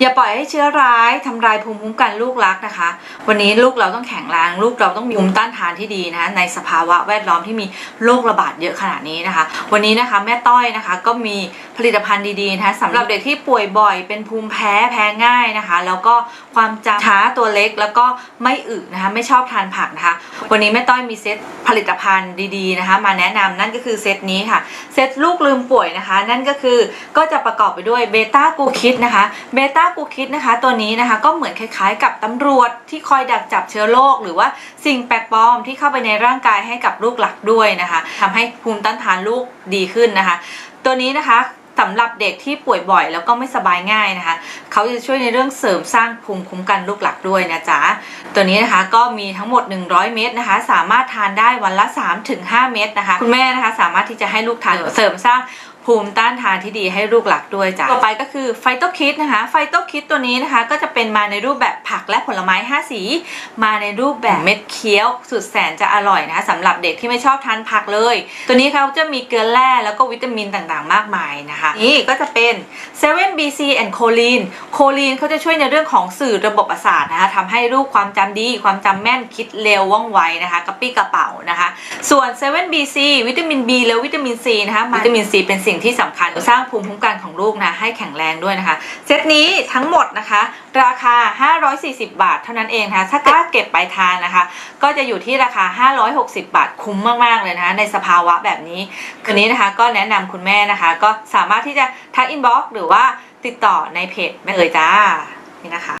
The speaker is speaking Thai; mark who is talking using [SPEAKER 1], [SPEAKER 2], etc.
[SPEAKER 1] อย่าปล่อยให้เชื้อร้ายทำลายภูมิคุ้มกันลูกรักนะคะ วันนี้ลูกเราต้องแข็งแรง ลูกเราต้องมีภูมิต้านทานที่ดีนะคะในสภาวะแวดล้อมที่มีโรคระบาดเยอะขนาดนี้นะคะ วันนี้นะคะแม่ต้อยนะคะก็มีผลิตภัณฑ์ดีๆนะคะสำหรับเด็กที่ป่วยบ่อยเป็นภูมิแพ้แพ้ง่ายนะคะ แล้วก็ความจำช้าตัวเล็กแล้วก็ไม่อึนะคะไม่ชอบทานผักนะคะ วันนี้แม่ต้อยมีเซตผลิตภัณฑ์ดีๆนะคะ มาแนะนำนั่นก็คือเซตนี้ค่ะเซตลูกลืมป่วยนะคะ นั่นก็คือก็จะประกอบไปด้วยเบต้ากูคิดนะคะเบต้ากูคิดนะคะตัวนี้นะคะก็เหมือนคล้ายๆ กับตำรวจที่คอยดักจับเชื้อโรคหรือว่าสิ่งแปลกปลอมที่เข้าไปในร่างกายให้กับลูกหลักด้วยนะคะทำให้ภูมิต้านทานลูกดีขึ้นนะคะ ตัวนี้นะคะสำหรับเด็กที่ป่วยบ่อยแล้วก็ไม่สบายง่ายนะคะ เขาจะช่วยในเรื่องเสริมสร้างภูมิคุ้มกันลูกหลักด้วยนะจ๊ะ ตัวนี้นะคะก็มีทั้งหมด 100 เม็ดนะคะ สามารถทานได้วันละ 3-5 เม็ดนะคะ คุณแม่นะคะสามารถที่จะให้ลูกทานเสริมสร้าง ภูมิต้านทานที่ดีให้ลูกหลักด้วยจ้ะต่อไปก็คือไฟโตคิดนะคะไฟโตคิดตัวนี้นะคะ ก็จะเป็นมาในรูปแบบผักและผลไม้ 5 สี มาในรูปแบบเม็ดเคี้ยว สุดแสนจะอร่อยนะคะสำหรับเด็กที่ไม่ชอบทานผักเลย ตัวนี้เขาจะมีเกลือแร่แล้วก็วิตามินต่างๆ มากมายนะคะ นี่ก็จะเป็น7 BC and choline โคลีนเขาจะช่วยในเรื่องของสื่อระบบประสาทนะคะทำให้ลูกความจำดี ความจำแม่นคิดเร็วว่องไวนะคะกระปี้กระเป๋านะคะ ส่วน7 BC วิตามิน B และวิตามิน C นะคะวิตามิน C เป็นสิ่งที่สำคัญสร้างภูมิคุ้มกันของลูกนะให้แข็งแรงด้วยนะคะ เซตนี้ทั้งหมดนะคะ ราคา 540 บาท เท่านั้นเองนะคะถ้าเก็บไปทานนะคะ ก็จะอยู่ที่ราคา 560 บาทคุ้มมากๆเลยนะคะในสภาวะแบบนี้คืนนี้นะคะก็แนะนำคุณแม่นะคะ ก็สามารถที่จะทักอินบ็อกซ์หรือว่าติดต่อในเพจแม่เอ๋ยจ้านี่นะคะ